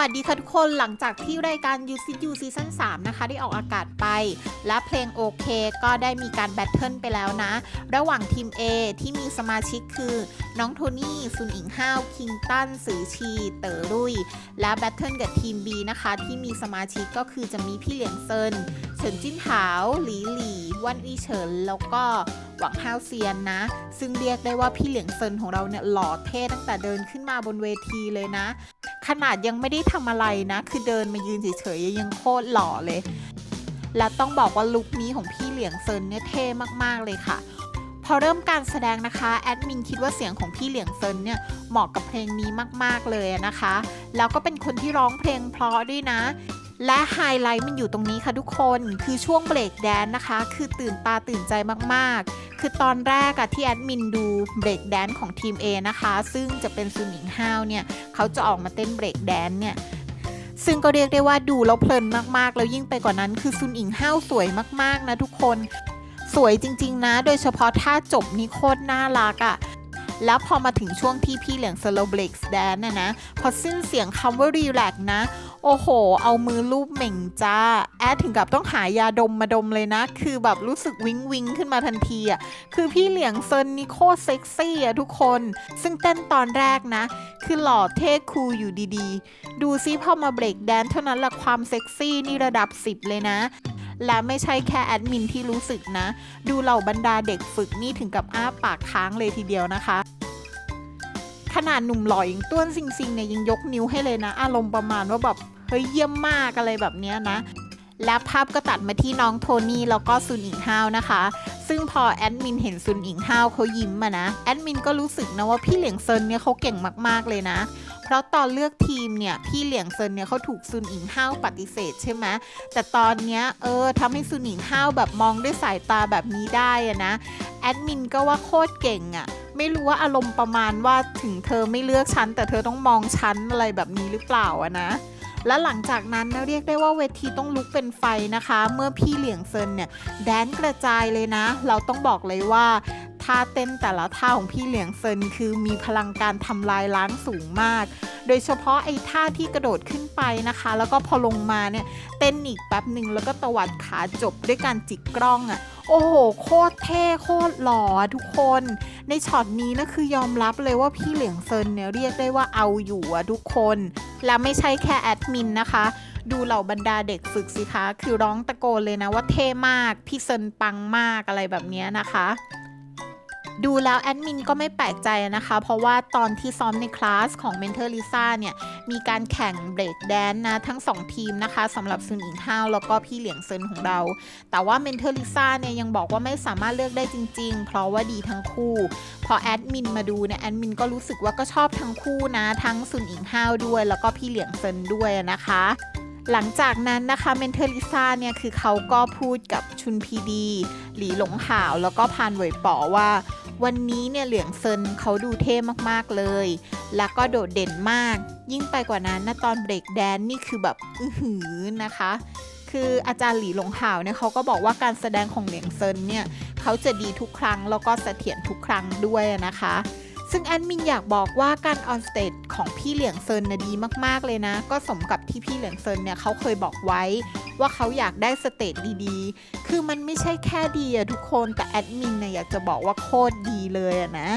สวัสดีค่ะทุกคนหลังจากที่รายการ u c u ซีซั่น3นะคะ ได้ออกอากาศไป และเพลงโอเคก็ได้มีการแบทเทิลไปแล้วนะ ระหว่างทีม A ที่มีสมาชิกคือ น้องโทนี่ ซุนอิงห้าว คิงตัน สือชี เต๋อรุ่ย และแบทเทิลกับทีม B นะคะ ที่มีสมาชิกก็คือจะมีพี่เหลียงเซินเฉินจิ้นหาวหลีหลีวันอีเฉินแล้วก็หวังฮาวเซียนนะ ซึ่งเรียกได้ว่าพี่เหลียงเซินของเราเนี่ยหล่อเท่ตั้งแต่เดินขึ้นมาบนเวทีเลยนะ ขนาดยังไม่ได้ทำอะไรนะ คือเดินมายืนเฉยๆยังโคตรหล่อเลย และต้องบอกว่าลุคนี้ของพี่เหลียงเซินเนี่ยเท่มากๆเลยค่ะ พอเริ่มการแสดงนะคะแอดมินคิดว่าเสียงของพี่เหลียงเซินเนี่ยเหมาะกับเพลงนี้มากๆเลยนะคะ แล้วก็เป็นคนที่ร้องเพลงเพราะด้วยนะ และไฮไลท์มันอยู่ตรงนี้ค่ะทุกคนคือช่วงเบรกแดนนะคะ คือตื่นตาตื่นใจมากๆ คือตอนแรกอะที่แอดมินดูเบรกแดนของทีม A นะคะ ซึ่งจะเป็นซุนหนิงห้าวเนี่ย เขาจะออกมาเต้นเบรกแดนเนี่ยซึ่งก็เรียกได้ว่าดูแล้วเพลินมากๆ แล้วยิ่งไปกว่านั้นคือซุนอิงห้าวสวยมากๆนะทุกคน สวยจริง ๆ นะ โดยเฉพาะท่าจบนี่โคตรน่ารักอะ่ะ แล้วพอมาถึงช่วงที่พี่เหลียงสโลเบรกแดนน่ะนะ พอสิ้นเสียงคำว่ารีแลกนะ โอ้โห เอามือลูบเหม่งจ้า แอดถึงกับต้องหายาดมมาดมเลยนะ คือแบบรู้สึกวิงวิงขึ้นมาทันทีอะ คือพี่เหลียงเซินนี่โคตรเซ็กซี่อะทุกคน ซึ่งเต้นตอนแรกนะ คือหล่อเท่คูลอยู่ดีๆ ดูซิพอมาเบรกแดนเท่านั้นละความเซ็กซี่นี่ระดับ 10 เลยนะ และไม่ใช่แค่แอดมินที่รู้สึกนะ ดูเหล่าบรรดาเด็กฝึกนี่ถึงกับอ้าปากค้างเลยทีเดียวนะคะขนาดหนุ่มหล่ออย่างต้วนซิงซิงเนี่ยยังยกนิ้วให้เลยนะ อารมณ์ประมาณว่าแบบเฮ้ยเยี่ยมมากอะไรแบบเนี้ยนะ และภาพก็ตัดมาที่น้องโทนี่แล้วก็ซุนอิงฮาวนะคะ ซึ่งพอแอดมินเห็นซุนอิงฮาวเขายิ้มอะนะ แอดมินก็รู้สึกนะว่าพี่เหลียงเซินเนี่ยเขาเก่งมากๆเลยนะ เพราะตอนเลือกทีมเนี่ยพี่เหลียงเซินเนี่ยเขาถูกซุนอิงห้าวปฏิเสธใช่ไหมแต่ตอนเนี้ยเออทำให้ซุนอิงห้าวแบบมองด้วยสายตาแบบนี้ได้อะนะแอดมินก็ว่าโคตรเก่งอะไม่รู้ว่าอารมณ์ประมาณว่าถึงเธอไม่เลือกฉันแต่เธอต้องมองฉันอะไรแบบนี้หรือเปล่าอะนะ และหลังจากนั้นนะเรียกได้ว่าเวทีต้องลุกเป็นไฟนะคะ เมื่อพี่เหลียงเซินเนี่ยแดนกระจายเลยนะ เราต้องบอกเลยว่าท่าเต้นแต่ละท่าของพี่เหลียงเซินคือมีพลังการทำลายล้างสูงมาก โดยเฉพาะไอ้ท่าที่กระโดดขึ้นไปนะคะ แล้วก็พอลงมาเนี่ยเต้นอีกแป๊บหนึ่งแล้วก็ตวัดขาจบด้วยการจิกกล้องอะ่ะโอ้โห โคตรเท่ โคตรหล่อทุกคน ในช็อตนี้นะคือยอมรับเลยว่าพี่เหลียงเซินเนี่ยเรียกได้ว่าเอาอยู่อะทุกคน และไม่ใช่แค่แอดมินนะคะ ดูเหล่าบรรดาเด็กฝึกสิคะ คือร้องตะโกนเลยนะว่าเท่มาก พี่เซินปังมากอะไรแบบนี้นะคะ ดูแล้วแอดมินก็ไม่แปลกใจนะคะ เพราะว่าตอนที่ซ้อมในคลาสของ Mentor Lisa เนี่ย มีการแข่งเบรกแดนนะ ทั้ง 2 ทีมนะคะสำหรับซุนอิงฮาวแล้วก็พี่เหลียงเซินของเรา แต่ว่า Mentor Lisa เนี่ยยังบอกว่าไม่สามารถเลือกได้จริง ๆ เพราะว่าดีทั้งคู่ พอแอดมินมาดูเนี่ยแอดมินก็รู้สึกว่าก็ชอบทั้งคู่นะ ทั้งซุนอิงฮาวด้วย แล้วก็พี่เหลียงเซินด้วยนะคะหลังจากนั้นนะคะเมนเทอร์ลิซ่าเนี่ยคือเขาก็พูดกับชุนพีดี หลีหลงหาว แล้วก็พานเวยป๋อว่า วันนี้เนี่ยเหลียงเซินเขาดูเท่มากๆเลย แล้วก็โดดเด่นมาก ยิ่งไปกว่านั้นนะตอนเบรกแดนนี่คือแบบอื้อหือนะคะ คืออาจารย์หลีหลงหาวเนี่ยเขาก็บอกว่าการแสดงของเหลียงเซินเนี่ยเขาจะดีทุกครั้งแล้วก็เสถียรทุกครั้งด้วยนะคะซึ่งแอดมินอยากบอกว่าการออนสเตจของพี่เหลียงเซินนะดีมากๆเลยนะ ก็สมกับที่พี่เหลียงเซินเนี่ยเขาเคยบอกไว้ ว่าเขาอยากได้สเตจดีๆ คือมันไม่ใช่แค่ดีอะทุกคนแต่แอดมินเนี่ยอยากจะบอกว่าโคตรดีเลยอะนะ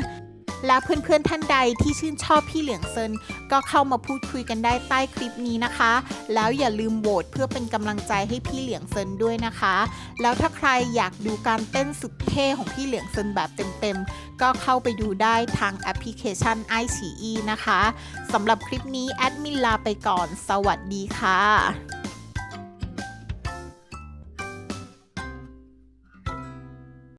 และเพื่อนๆท่านใดที่ชื่นชอบพี่เหลียงเซินก็เข้ามาพูดคุยกันได้ใต้คลิปนี้นะคะ แล้วอย่าลืมโหวตเพื่อเป็นกำลังใจให้พี่เหลียงเซินด้วยนะคะ แล้วถ้าใครอยากดูการเต้นสุดเท่ของพี่เหลียงเซินแบบเต็มๆ ก็เข้าไปดูได้ทางแอปพลิเคชัน i อ e นะคะสำหรับคลิปนี้แอดมินลาไปก่อน สวัสดีค่ะ